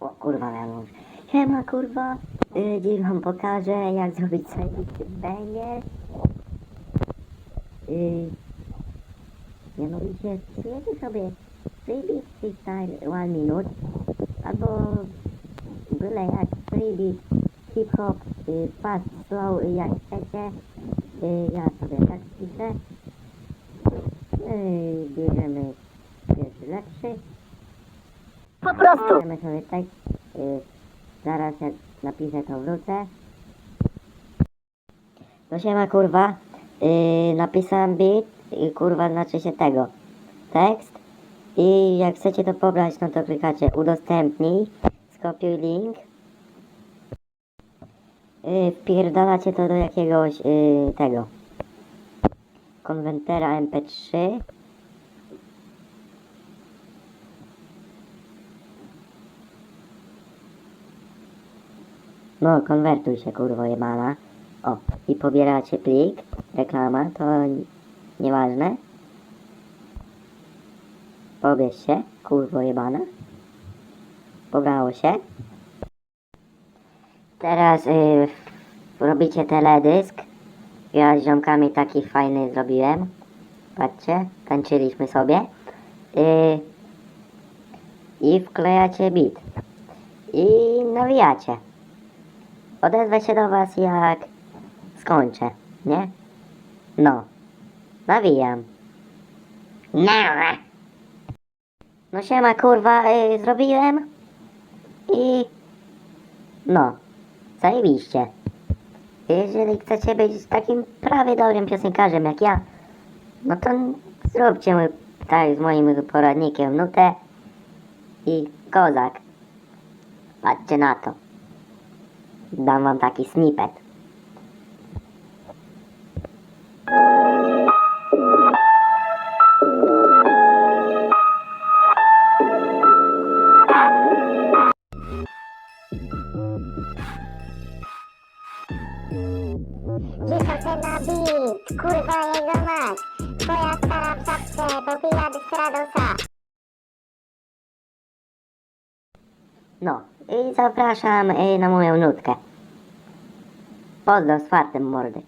O kurwa miałem już. Siema kurwa. Y, dziś wam pokażę jak zrobić sobie banger. Mianowicie przyjedzie sobie freebie freestyle one minute albo byle jak freebie hip hop y, fast slow y, jak chcecie. Y, ja sobie tak piszę. Y, bierzemy pierwszy lepszy. Po prostu. Bierzemy sobie tekst. Y, zaraz jak napiszę to wrócę. No siema kurwa. Y, napisałem beat i kurwa znaczy się tego. Tekst. I jak chcecie to pobrać, no to klikacie udostępnij. Skopiuj link. Y, wpierdalacie to do jakiegoś y, tego. Konwentera MP3. No, konwertuj się, kurwo jebana. O, i pobieracie plik. Reklama, to nieważne. Pobierz się, kurwo jebana. Pobrało się. Teraz y, robicie teledysk. Ja z ziomkami taki fajny zrobiłem. Patrzcie, tańczyliśmy sobie. Y, I wklejacie bit. I nawijacie. Odezwę się do was jak skończę, nie? No. Nawijam. No. No siema kurwa, y, zrobiłem. I... No. Zajebiście. Jeżeli chcecie być takim prawie dobrym piosenkarzem jak ja, no to zróbcie mój, tak z moim poradnikiem nutę i kozak. Patrzcie na to. Dam wam taki snippet. Się na beat, kurwa jego mać. Twoja stara w czapce, popija Desperatosa. No i zapraszam y, na moją nutkę. Pozdro z fartem mordy.